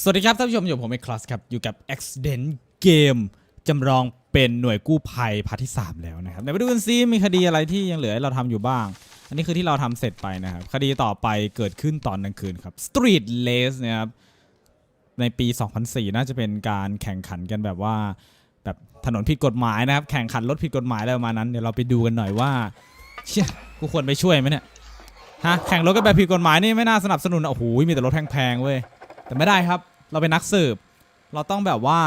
สวัสดีครับท่านผู้ชมอยู่ผมเอกคลาสครับ อยู่กับ Accident Game จำลองเป็นหน่วยกู้ภัยพาร์ทที่ 3 แล้วนะครับเดี๋ยวไปดูกันซิมีคดีอะไรที่ยังเหลือให้เราทำอยู่บ้าง อันนี้คือที่เราทำเสร็จไปนะครับ คดีต่อไปเกิดขึ้นตอนกลางคืนครับ Street Race นะครับ ในปี 2004 น่าจะเป็นการแข่งขันกันแบบว่า แบบถนนผิดกฎหมายนะครับ แข่งขันรถผิดกฎหมายอะไรประมาณนั้นเดี๋ยวเราไปดูกันหน่อยว่าเชี่ยกูควรไปช่วยไหมเนี่ยฮะแข่งรถกันแบบผิดกฎหมายนี่ไม่น่าสนับสนุนโอ้โหมีแต่รถแพงๆเว้ย แต่ไม่ได้ครับ เราเป็นนักสืบ เราต้องแบบว่า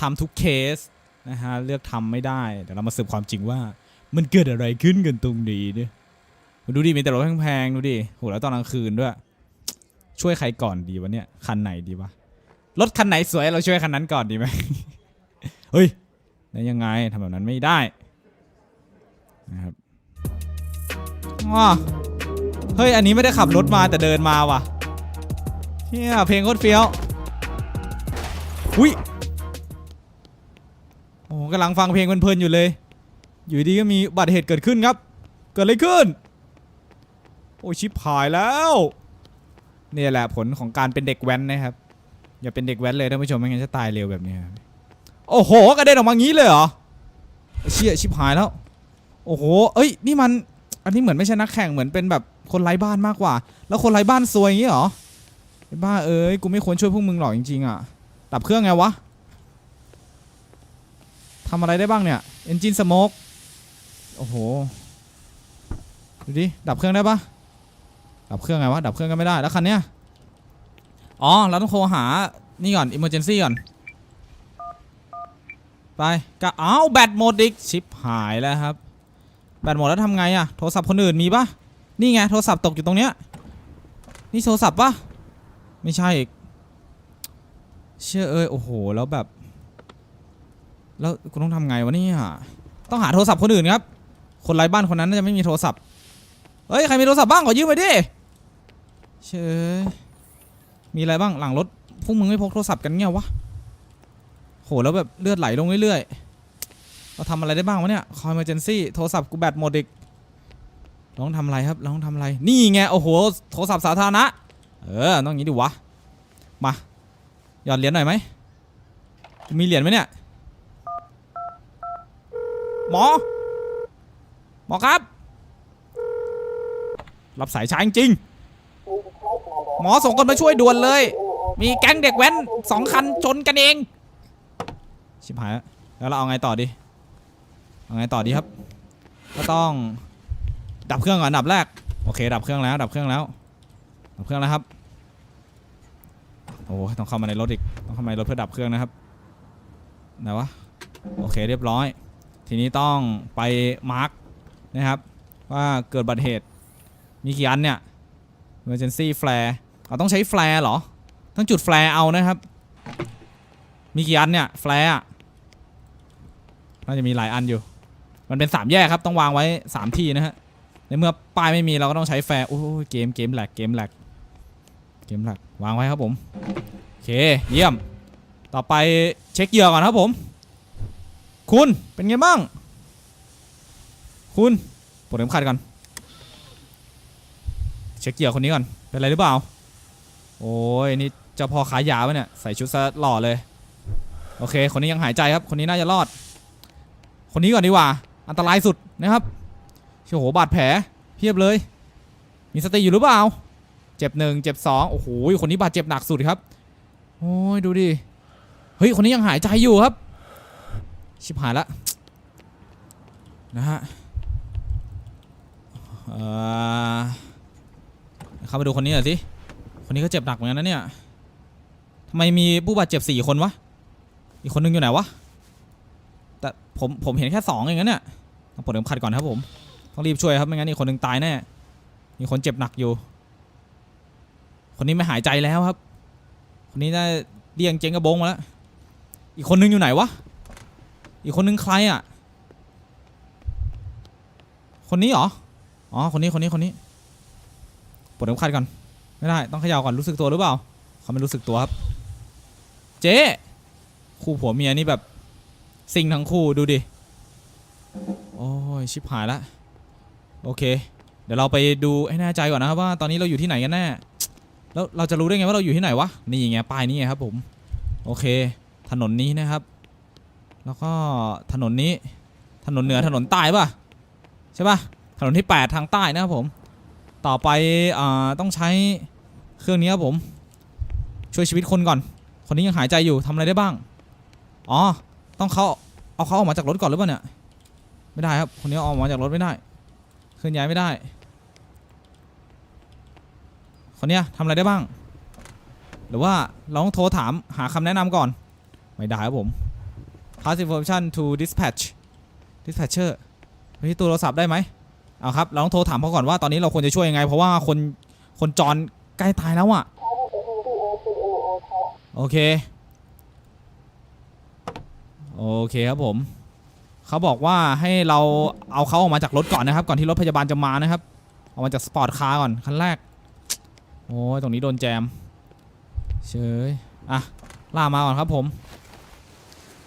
ทำทุกเคสนะฮะเลือกทำไม่ได้เดี๋ยวเรามาสืบความจริงว่า มันเกิดอะไรขึ้นกันตรงนี้เนี่ยดูดิมีแต่รถแพงๆดูดิโหแล้วตอนกลางคืนด้วย ช่วยใครก่อนดีวะเนี่ยคันไหนดีวะรถคันไหนสวยเราช่วยคันนั้นก่อนดีไหมเฮ้ยได้ยังไงทำแบบนั้นไม่ได้นะครับว้าเฮ้ย อันนี้ไม่ได้ขับรถมาแต่เดินมาว่ะ เฮียเพลงโคตรเฟี้ยวอุ้ยโอ้กำลังฟังเพลงเพลินๆอยู่เลย อยู่ดีก็มีบัติเหตุเกิดขึ้นครับ เกิดอะไรขึ้น โอ้ชิบหายแล้วเนี่ยแหละผลของการเป็นเด็กแว้นนะครับ อย่าเป็นเด็กแว้นเลยท่านผู้ชมไม่งั้นจะตายเร็วแบบนี้ครับโอ้โหกระเด็นออกมางี้เลยเหรอเชี่ยชิบหายแล้ว โอ้โห เอ้ย นี่มัน อันนี้เหมือนไม่ใช่นักแข่งเหมือนเป็นแบบคนไร้บ้านมากกว่า แล้วคนไร้บ้านซวยอย่างนี้เหรอ บ้าเอ้ยกูไม่ควรช่วยพวกมึงหรอกจริงๆอะดับเครื่องไงวะทำอะไรได้บ้างเนี่ย Engine Smoke โอ้โหดูดิดับเครื่องได้ปะดับเครื่องไงวะดับเครื่องก็ไม่ได้แล้วคันเนี้ยอ๋อเราต้องโทรหานี่ก่อน emergency ก่อนไปก็อ้าวแบตหมดอีกชิปหายแล้วครับแบตหมดแล้วทำไงอะโทรศัพท์คนอื่นมีปะนี่ไงโทรศัพท์ตกอยู่ตรงเนี้ยนี่โทรศัพท์ปะ ไม่ใช่อีกเชื่อเอ้ยโอ้โห แล้วแบบ แล้วกูต้องทำไงวะเนี่ยต้องหาโทรศัพท์คนอื่นครับ คนไร้บ้านคนนั้นน่าจะไม่มีโทรศัพท์เฮ้ยใครมีโทรศัพท์บ้างขอยืมไปดิเชื่อมีอะไรบ้างหลังรถพวกมึงไม่พกโทรศัพท์กันเงี้ยวะโหแล้วแบบเลือดไหลลงเรื่อยๆเราทำอะไรได้บ้างวะเนี่ยคอยมาเจนซี่โทรศัพท์กูแบตหมดอีกราต้องทำอะไรครับราต้องทำอะไร นี่ไงโอ้โหโทรศัพท์สาธารณะ เออต้องอย่างนี้ดิวะ มา หยอดเหรียญหน่อยไหมมีเหรียญไหมเนี่ย หมอ หมอครับ รับสายช้าจริง หมอส่งคนมาช่วยด่วนเลย มีแก๊งเด็กแว้นสองคันชนกันเอง ชิบหายแล้วแล้วเราเอาไงต่อดี เอาไงต่อดีครับ ก็ต้องดับเครื่องก่อนดับแรก โอเค ดับเครื่องแล้ว ดับเครื่องแล้ว ดับเครื่องแล้วครับ โอ้ต้องเข้ามาในรถอีก ต้องเข้ามาในรถเพื่อดับเครื่องนะครับไหนวะ โอเคเรียบร้อย ทีนี้ต้องไปมาร์กนะครับ ว่าเกิดบัติเหตุ มีกี่อันเนี่ย emergency flare เราต้องใช้แฟร์เหรอ ต้องจุดแฟร์เอานะครับ มีกี่อันเนี่ย แฟร์อะน่าจะมีหลายอันอยู่ มันเป็นสามแยกครับ ต้องวางไว้สามที่นะฮะ ในเมื่อป้ายไม่มีเราก็ต้องใช้แฟร์โอ้เกม เกมแหลก เกมแหลก มหลกวางไว้ครับผมโอเคเยี่ยม ต่อไปเช็คเหยื่อก่อนครับผม คุณเป็นไงบ้าง คุณปลดเข็มขัดก่อน เช็คเหยื่อคนนี้ก่อน เป็นอะไรหรือเปล่า โอ้ยนี่จ้าพ่อขายยาปะเนี่ย ใส่ชุดซะหล่อเลย โอเค คนนี้ยังหายใจครับ คนนี้น่าจะรอด คนนี้ก่อนดีกว่า อันตรายสุดนะครับโอ้โหบาดแผลเพียบเลย มีสติอยู่หรือเปล่า เจ็บหนึ่งเจ็บสองโอ้โหคนนี้บาดเจ็บหนักสุดครับ โอ้ยดูดิ เฮ้ย คนนี้ยังหายใจอยู่ครับ ชิบหายละนะฮะเอ่อข้าไปดูคนนี้หน่อยสิ คนนี้ก็เจ็บหนักเหมือนกันนะเนี่ยทำไมมีผู้บาดเจ็บสี่คนวะ อีกคนนึงอยู่ไหนวะ แต่ผมผมเห็นแค่สองเองนะเนี่ยต้องปลดเข็มขัดก่อนครับผม ต้องรีบช่วยครับไม่งั้นอีกคนนึงตายแน่ มีคนเจ็บหนักอยู่ คนนี้ไม่หายใจแล้วครับ คนนี้ได้เรียงเจ๊งกระบงมาแล้ว อีกคนนึงอยู่ไหนวะ อีกคนนึงใครอะ คนนี้เหรอ อ๋อ คนนี้ คนนี้ คนนี้ ปลดเข็มขัดก่อน ไม่ได้ ต้องเขย่าก่อน รู้สึกตัวหรือเปล่า เขาไม่รู้สึกตัวครับ เจ๊คู่ผัวเมียนี่แบบซิงทั้งคู่ดูดิ โอ้ยชิบหายละ โอเค เดี๋ยวเราไปดูให้แน่ใจก่อนนะครับว่าตอนนี้เราอยู่ที่ไหนกันแน่ แล้วเราจะรู้ได้ไงว่าเราอยู่ที่ไหนวะนี่ไงป้ายนี้ไงครับผมโอเค ถนนนี้นะครับ แล้วก็ถนนนี้ถนนเหนือถนนใต้ป่ะใช่ป่ะถนนที่ 8 ทางใต้นะครับผม ต่อไปอ่าต้องใช้เครื่องนี้ครับผม ช่วยชีวิตคนก่อน คนนี้ยังหายใจอยู่ทำอะไรได้บ้างอ๋อต้องเขาเอาเขาออกมาจากรถก่อนหรือเปล่าเนี่ยไม่ได้ครับคนนี้เอาออกมาจากรถไม่ได้เคลื่อนย้ายไม่ได้ คนเนี้ยทำอะไรได้บ้าง หรือว่าเราต้องโทรถามหาคำแนะนำก่อน ไม่ได้ครับผม pass information to dispatch dispatcher ไปที่ตัวโทรศัพท์ได้ไหมเอาครับ เราต้องโทรถามเขาก่อนว่าตอนนี้เราควรจะช่วยยังไง เพราะว่าคนคนจรใกล้ตายแล้วอะ โอเค โอเคครับผม เขาบอกว่าให้เราเอาเขาออกมาจากรถก่อนนะครับ ก่อนที่รถพยาบาลจะมานะครับ ออกมาจากสปอร์ตคาร์ก่อนคันแรก โอ้ยตรงนี้โดนแจมเชยอะล่ามาก่อนครับผม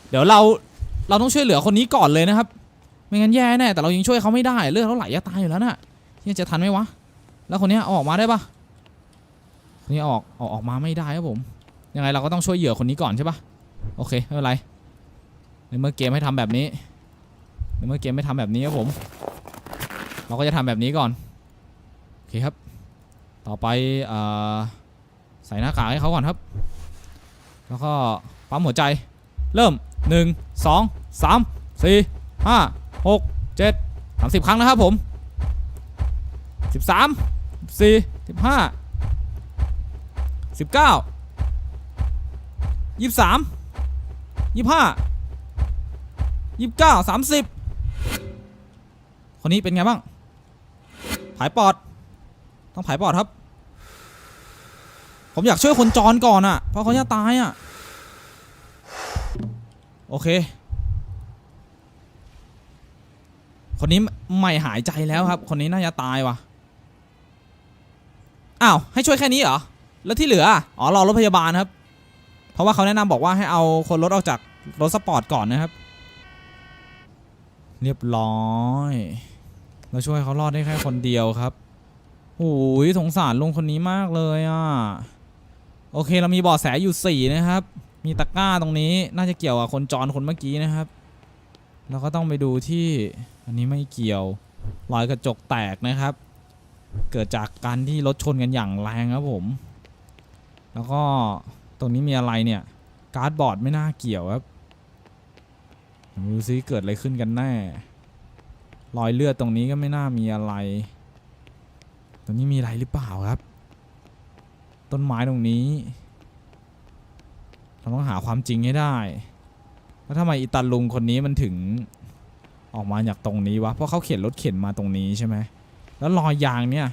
เดี๋ยวเราเราต้องช่วยเหลือคนนี้ก่อนเลยนะครับ ไม่งั้นแย่แน่แต่เรายังช่วยเขาไม่ได้เลือดเขาไหลจะตายอยู่แล้วน่ะที่จะทันไหมวะ แล้วคนนี้อออกมาได้ปะคนนี้เอาออกออกมาไม่ได้ครับผมยังไงเราก็ต้องช่วยเหยื่อคนนี้ก่อนใช่ปะโอเคไม่เป็นไรในเมื่อเกมให้ทำแบบนี้ในเมื่อเกมไม่ทำแบบนี้ครับผม เราก็จะทำแบบนี้ก่อนโอเคครับ ต่อไปอใส่หน้ากากให้เขาก่อนครับ แล้วก็ปั๊มหัวใจ เริ่ม 1 2 3 4 5 6 7 30 ครั้งนะครับผม 13 14 15 19 23 25 29 30 คนนี้เป็นไงบ้างผายปอด ต้องผายปอดครับ ผมอยากช่วยคนจรก่อนอะเพราะเขาจะตายอะโอเค คนนี้ไม่หายใจแล้วครับ คนนี้น่าจะตายว่ะ อ้าว ให้ช่วยแค่นี้เหรอ แล้วที่เหลืออะอ๋อ รอรถพยาบาลครับ เพราะว่าเขาแนะนำบอกว่าให้เอาคนรถออกจากรถสปอร์ตก่อนนะครับ เรียบร้อย เราช่วยเขารอดได้แค่คนเดียวครับ โอ้ยสงสารลุงคนนี้มากเลยอะ โอเคเรามีบาะแสอยู่4นะครับ มีตะกร้าตรงนี้น่าจะเกี่ยวกับคนจรคนเมื่อกี้นะครับเราก็ต้องไปดูที่อันนี้ไม่เกี่ยวรอยกระจกแตกนะครับ เกิดจากการที่รถชนกันอย่างแรงครับผม แล้วก็ตรงนี้มีอะไรเนี่ย การ์ดบอร์ดไม่น่าเกี่ยวครับดูซิเกิดอะไรขึ้นกันแน่รอยเลือดตรงนี้ก็ไม่น่ามีอะไร ตรงนี้มีอะไรหรือเปล่าครับ ต้นไม้ตรงนี้ เราต้องหาความจริงให้ได้ แล้วทำไมอีตาลุงคนนี้มันถึงออกมาจากตรงนี้วะ เพราะเขาเข็นรถเข็นมาตรงนี้ใช่ไหม แล้วรอยยางเนี่ย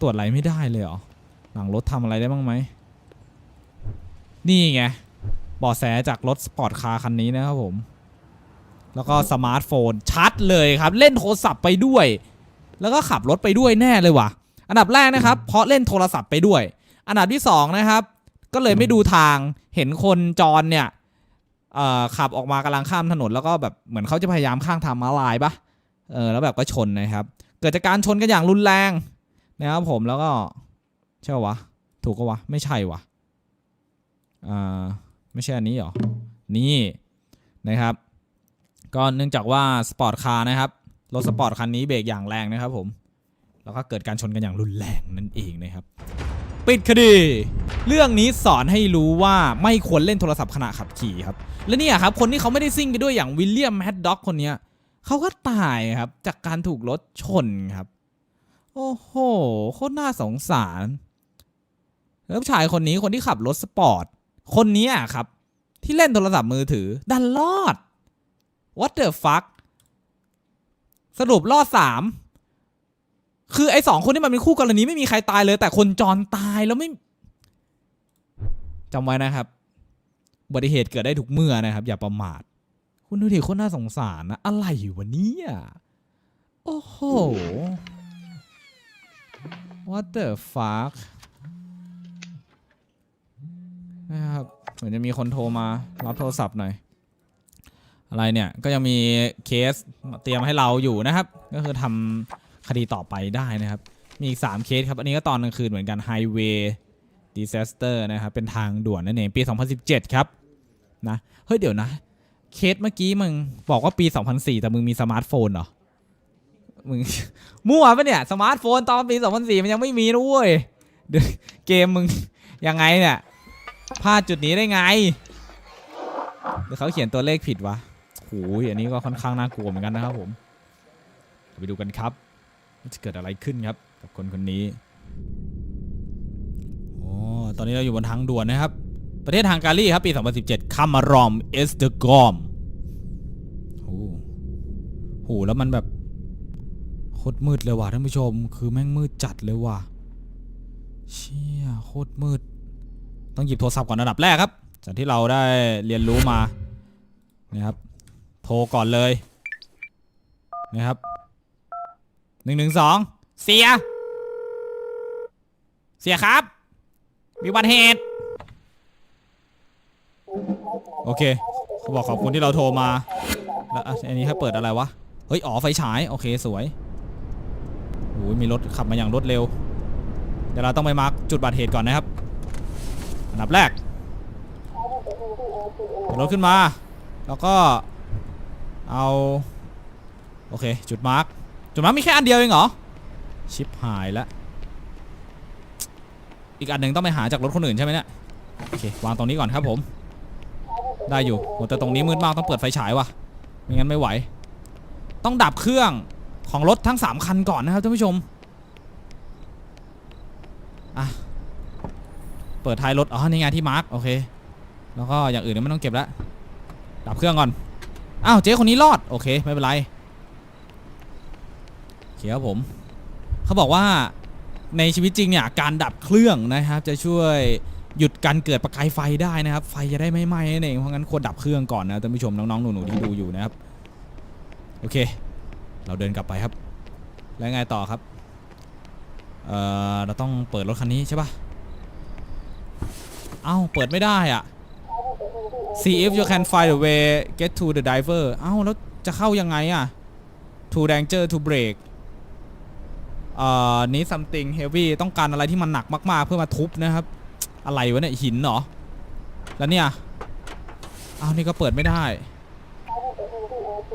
ตรวจอะไรไม่ได้เลยเหรอ หลังรถทำอะไรได้บ้างไหม นี่ไงเบาะแสจากรถสปอร์ตคาร์คันนี้นะครับผม แล้วก็สมาร์ทโฟนชัดเลยครับ เล่นโทรศัพท์ไปด้วย แล้วก็ขับรถไปด้วยแน่เลยว่ะ อันดับแรกนะครับ เพราะเล่นโทรศัพท์ไปด้วย อันดับที่สองนะครับ ก็เลยไม่ดูทาง เห็นคนจรเนี่ยขับออกมากำลังข้ามถนนแล้วก็แบบเหมือนเขาจะพยายามข้ามทางมาลายปะเออแล้วแบบก็ชนนะครับ เกิดจากการชนกันอย่างรุนแรงนะครับผมแล้วก็ใช่วะ ถูกก็วะ ไม่ใช่วะอ่าไม่ใช่อันนี้หรอ นี่นะครับ ก็เนื่องจากว่าสปอร์ตคาร์นะครับ รถสปอร์ตคันนี้เบรกอย่างแรงนะครับผม แล้วก็เกิดการชนกันอย่างรุนแรงนั่นเองนะครับ ปิดคดี เรื่องนี้สอนให้รู้ว่าไม่ควรเล่นโทรศัพท์ขณะขับขี่ครับ และเนี่ยครับ คนที่เขาไม่ได้ซิ่งไปด้วยอย่างวิลเลียมแมดด็อกคนเนี้ยเขาก็ตายครับ จากการถูกรถชนครับ โอ้โหโคตรน่าสงสารแล้วผู้ชายคนนี้คนที่ขับรถสปอร์ต คนนี้ครับ ที่เล่นโทรศัพท์มือถือ ดันรอด what the fuck สรุปรอดสามคือไอ้สองคนที่มันเป็นคู่กรณีไม่มีใครตายเลย แต่คนจรตายแล้วไม่จำไว้นะครับอุบัติเหตุเกิดได้ทุกเมื่อนะครับ อย่าประมาท คุณดูดิคนน่าสงสารนะ อะไรอยู่วะเนี่ยโอ้โห what the fuck นะครับเหมือนจะมีคนโทรมา รับโทรศัพท์หน่อย อะไรเนี่ยก็ยังมีเคสเตรียมให้เราอยู่นะครับ ก็คือทำคดีต่อไปได้นะครับ มีอีก 3 เคสครับ อันนี้ก็ตอนกลางคืนเหมือนกัน Highway Disaster นะครับ เป็นทางด่วนนั่นเอง ปี 2017 ครับนะเฮ้ยเดี๋ยวนะ เคสเมื่อกี้มึงบอกว่าปี 2004 แต่มึงมีสมาร์ทโฟนเหรอ มึง มั่วปะเนี่ย สมาร์ทโฟนตอนปี 2004 มันยังไม่มีนะเว้ยเดี๋ยวเกมมึงยังไงเนี่ยพลาดจุดนี้ได้ไงหรือเขาเขียนตัวเลขผิดวะ โหยอันนี้ก็ค่อนข้างน่ากลัวเหมือนกันนะครับผมไปดูกันครับจะเกิดอะไรขึ้นครับ กับคนคนนี้โอ้ตอนนี้เราอยู่บนทางด่วนนะครับ ประเทศฮังการีครับปี 2017คามารอมเอสเดกอมโอ้โหแล้วมันแบบโคตรมืดเลยว่ะท่านผู้ชม คือแม่งมืดจัดเลยว่ะเชี่ยโคตรมืด ต้องหยิบโทรศัพท์ก่อนอันดับแรกครับ จากที่เราได้เรียนรู้มานะครับ โทรก่อนเลยนะครับหนึ่งหนึ่งสองเสีย เสียครับ มีบัติเหตุ โอเคเขาบอกขอบคุณที่เราโทรมา แล้วอันนี้ให้เปิดอะไรวะ เฮ้ย อ๋อ ไฟฉาย โอเค สวยโอ้ยมีรถขับมาอย่างรวดเร็ว เดี๋ยวเราต้องไปมาร์กจุดบาดเหตุก่อนนะครับ อันดับแรกรถขึ้นมา แล้วก็ เอา โอเค จุดมาร์กจุดมาร์กมีแค่อันเดียวเองเหรอ ชิปหายแล้วอีกอันหนึ่งต้องไปหาจากรถคนอื่นใช่ไหมเนี่ย โอเค วางตรงนี้ก่อนครับผม ได้อยู่แต่ตรงนี้มืดมากต้องเปิดไฟฉายว่ะไม่งั้นไม่ไหว ต้องดับเครื่องของรถทั้ง 3 คันก่อนนะครับท่านผู้ชมอะเปิดท้ายรถ อ๋อ นี่ไงที่มาร์กโอเค แล้วก็อย่างอื่นเนี่ยไม่ต้องเก็บแล้ว ดับเครื่องก่อน อ้าวเจ๊คนนี้รอด โอเค ไม่เป็นไรเคครับผม เขาบอกว่าในชีวิตจริงเนี่ยการดับเครื่องนะครับ จะช่วยหยุดการเกิดประกายไฟได้นะครับ ไฟจะได้ไม่ไหม้นั่นเองเพราะงั้นควรดับเครื่องก่อนนะท่านผู้ชมน้องๆหนูๆที่ดูอยู่นะครับโอเค เราเดินกลับไปครับ แล้วไงต่อครับเอ่อเราต้องเปิดรถคันนี้ใช่ปะเอ้าเปิดไม่ได้อะ see if you can find a way get to the diver เอ้าแล้วจะเข้ายังไงอะ to danger to break เอ่อ need something heavy ต้องการอะไรที่มันหนักมาก ๆ เพื่อมาทุบนะครับ อะไรวะเนี่ย หินเหรอ แล้วเนี่ย อ้าว นี่ก็เปิดไม่ได้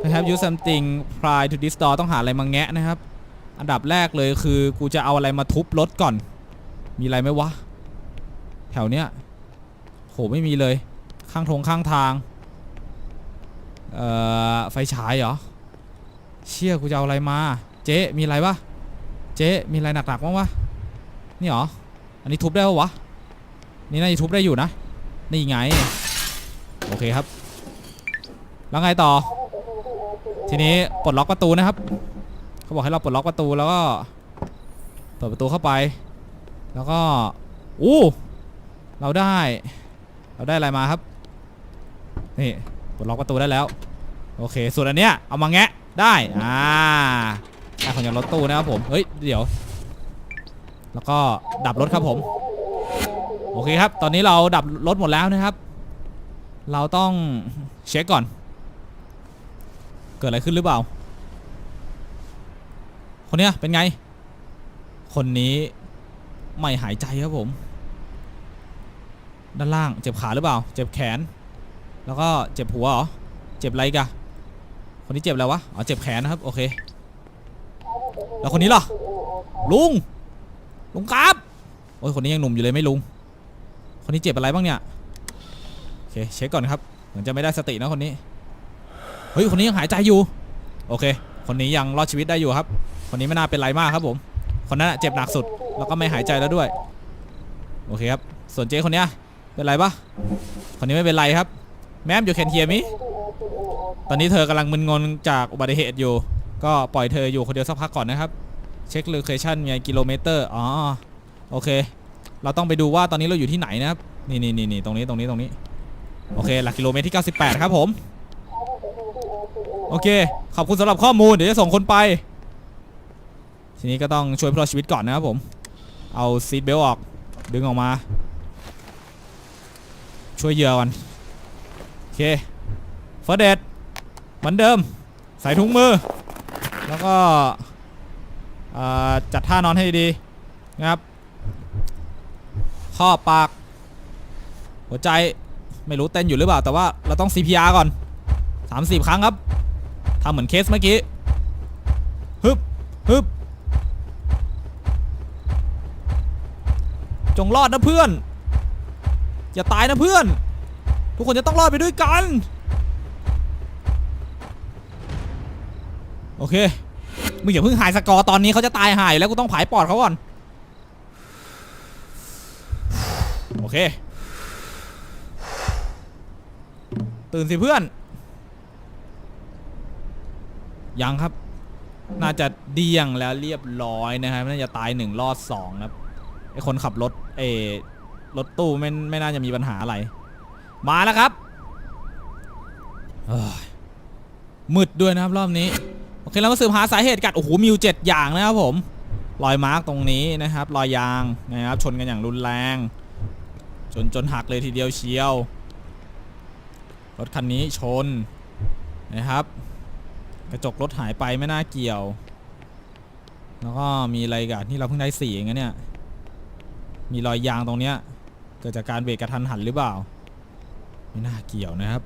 I have used something pry to this door ต้องหาอะไรมาแงะนะครับ อันดับแรกเลยคือกูจะเอาอะไรมาทุบรถก่อน มีอะไรไหมวะ แถวเนี้ยโหไม่มีเลย ข้างทงข้างทาง เอ่อ ไฟฉายเหรอ เชี่ยกูจะเอาอะไรมา เจ๊มีอะไรปะเจ๊มีอะไรหนักๆบ้างวะ นี่เหรอ อันนี้ทุบได้ปะวะ นี่น่าจะทุบได้อยู่นะ นี่ไง โอเคครับ แล้วไงต่อ ทีนี้ปลดล็อกประตูนะครับ เขาบอกให้เราปลดล็อกประตูแล้วก็ เปิดประตูเข้าไป แล้วก็ อู้ เราได้ เราได้อะไรมาครับ นี่ปลดล็อกประตูได้แล้ว โอเค ส่วนอันเนี้ยเอามาแงะได้อ่าได้ของจากรถตู้นะครับผมเฮ้ยเดี๋ยว แล้วก็ดับรถครับผม โอเคครับ ตอนนี้เราดับรถหมดแล้วนะครับ เราต้องเช็คก่อน เกิดอะไรขึ้นหรือเปล่า คนเนี้ยเป็นไง คนนี้ไม่หายใจครับผม ด้านล่างเจ็บขาหรือเปล่า เจ็บแขน แล้วก็เจ็บหัวเหรอ เจ็บอะไรกะคนนี้เจ็บอะไรวะ อ๋อ เจ็บแขนนะครับ โอเค แล้วคนนี้ล่ะ ลุง ลุงครับ โอ้ย คนนี้ยังหนุ่มอยู่เลยไม่ลุง คนนี้เจ็บอะไรบ้างเนี่ย โอเค เช็คก่อนครับ เหมือนจะไม่ได้สตินะคนนี้ เฮ้ย คนนี้ยังหายใจอยู่ โอเค คนนี้ยังรอดชีวิตได้อยู่ครับ คนนี้ไม่น่าเป็นไรมากครับผม คนนั้นเจ็บหนักสุด แล้วก็ไม่หายใจแล้วด้วย โอเคครับ ส่วนเจ๊คนเนี้ยเป็นไรปะคนนี้ไม่เป็นไรครับ แมมอยู่แคนเทียมิตอนนี้เธอกำลังมึนงงจากอุบัติเหตุอยู่ ก็ปล่อยเธออยู่คนเดียวสักพักก่อนนะครับ เช็คโลเคชั่นมีกิโลเมตรอ๋อโอเค เราต้องไปดูว่าตอนนี้เราอยู่ที่ไหนนะครับ นี่นี่นี่ตรงนี้ตรงนี้ตรงนี้ โอเค หลักกิโลเมตรที่ 98 ครับผม โอเค ขอบคุณสำหรับข้อมูล เดี๋ยวจะส่งคนไป ทีนี้ก็ต้องช่วยพวกเราชีวิตก่อนนะครับผม เอาซีทเบลออก ดึงออกมา ช่วยเหยื่อก่อน เคเฟอร์เดดเหมือนเดิม ใส่ถุงมือ แล้วก็จัดท่านอนให้ดีนะครับ ข้อปาก หัวใจไม่รู้เต้นอยู่หรือเปล่า แต่ว่าเราต้อง CPR ก่อน 30 ครั้งครับทำเหมือนเคสเมื่อกี้ฮึบฮึบจงรอดนะเพื่อน อย่าตายนะเพื่อน ทุกคนจะต้องรอดไปด้วยกัน โอเค มึงอย่าเพิ่งหายสกอร์ตอนนี้เขาจะตายหายแล้วกูต้องผายปอดเขาก่อน โอเค ตื่นสิเพื่อน ยังครับ น่าจะเดี่ยงแล้วเรียบร้อยนะครับ น่าจะตายหนึ่งรอดสองครับ ไอคนขับรถเอรถตู้ไม่ไม่น่าจะมีปัญหาอะไร มาแล้วครับมืดด้วยนะครับรอบนี้ โอเคเรามาสืบหาสาเหตุกันโอ้โหมีอยู่เจ็ดอย่างนะครับผมรอยมาร์กตรงนี้นะครับรอยยางนะครับชนกันอย่างรุนแรง จนจนหักเลยทีเดียวเชียวรถคันนี้ชนนะครับ กระจกรถหายไปไม่น่าเกี่ยว แล้วก็มีอะไรกันที่เราเพิ่งได้สี่เองนะเนี่ยมีรอยยางตรงเนี้ยเกิดจากการเบรกกระทันหันหรือเปล่า ไม่น่าเกี่ยวนะครับ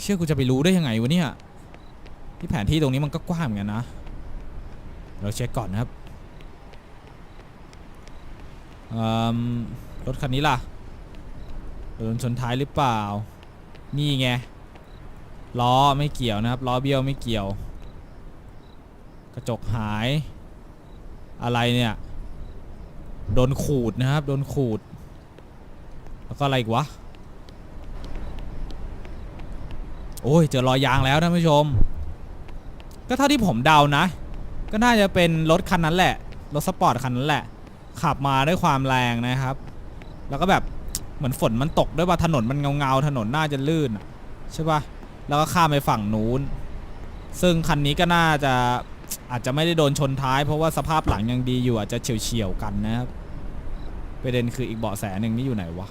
เชื่อกูจะไปรู้ได้ยังไงวะเนี่ยที่แผนที่ตรงนี้มันก็กว้างเหมือนกันนะ เราเช็คก่อนนะครับรถคันนี้ล่ะโดนชนท้ายหรือเปล่า นี่ไง ล้อไม่เกี่ยวนะครับ ล้อเบี้ยวไม่เกี่ยว กระจกหาย อะไรเนี่ย โดนขูดนะครับ โดนขูด แล้วก็อะไรอีกวะ โอ้ยเจอรอยยางแล้วท่านผู้ชม ก็เท่าที่ผมเดานะ ก็น่าจะเป็นรถคันนั้นแหละ รถสปอร์ตคันนั้นแหละ ขับมาด้วยความแรงนะครับ แล้วก็แบบเหมือนฝนมันตกด้วยว่าถนนมันเงาๆถนนน่าจะลื่นใช่ปะแล้วก็ข้ามไปฝั่งนู้น ซึ่งคันนี้ก็น่าจะอาจจะไม่ได้โดนชนท้าย เพราะว่าสภาพหลังยังดีอยู่อาจจะเฉียวๆกันนะครับประเด็นคืออีกเบาะแสหนึ่งนี่อยู่ไหนวะ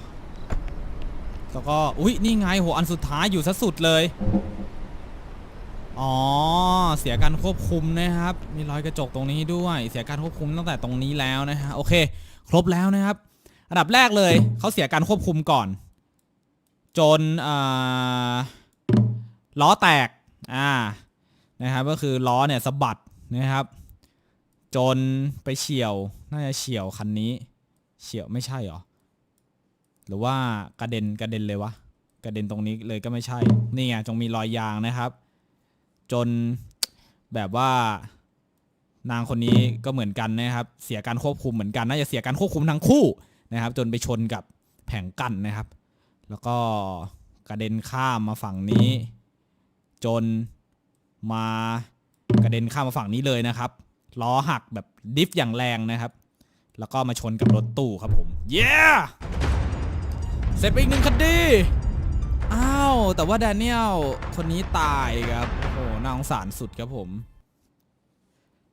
แล้วก็อุ้ยนี่ไงโหอันสุดท้ายอยู่ซะสุดเลย อ๋อ เสียการควบคุมนะครับ มีรอยกระจกตรงนี้ด้วย เสียการควบคุมตั้งแต่ตรงนี้แล้วนะฮะโอเค ครบแล้วนะครับ อันดับแรกเลยเขาเสียการควบคุมก่อน จนล้อแตกอ่านะครับก็คือล้อเนี่ยสะบัดนะครับ จนไปเฉียวน่าจะเฉียวคันนี้ เฉียวไม่ใช่หรอ หรือว่ากระเด็นกระเด็นเลยวะกระเด็นตรงนี้เลยก็ไม่ใช่ นี่ไงจงมีรอยยางนะครับ จนแบบว่านางคนนี้ก็เหมือนกันนะครับ เสียการควบคุมเหมือนกันน่าจะเสียการควบคุมทั้งคู่นะครับ จนไปชนกับแผงกั้นนะครับ แล้วก็กระเด็นข้ามมาฝั่งนี้ จนมากระเด็นข้ามมาฝั่งนี้เลยนะครับล้อหักแบบดิฟอย่างแรงนะครับ แล้วก็มาชนกับรถตู้ครับผม เย้ เสร็จไปอีกหนึ่งคดีอ้าว แต่ว่าแดเนียลคนนี้ตายครับโอ้โหน่าสงสารสุดครับผม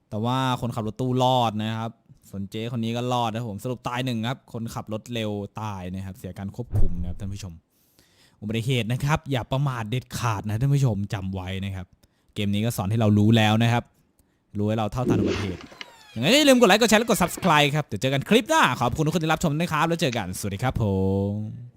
แต่ว่าคนขับรถตู้รอดนะครับ ส่วนเจ๊คนนี้ก็รอดนะผมสรุปตายหนึ่งครับ คนขับรถเร็วตายนะครับ เสียการควบคุมนะครับท่านผู้ชม อุบัติเหตุนะครับ อย่าประมาทเด็ดขาดนะท่านผู้ชมจำไว้นะครับ เกมนี้ก็สอนให้เรารู้แล้วนะครับ รู้ให้เราเท่าทันอุบัติเหตุอย่างไรอย่าลืมกดไลค์กดแชร์และกด subscribe ครับเดี๋ยวเจอกันคลิปหน้าขอบคุณทุกคนที่รับชมนะครับแล้วเจอกันสวัสดีครับผม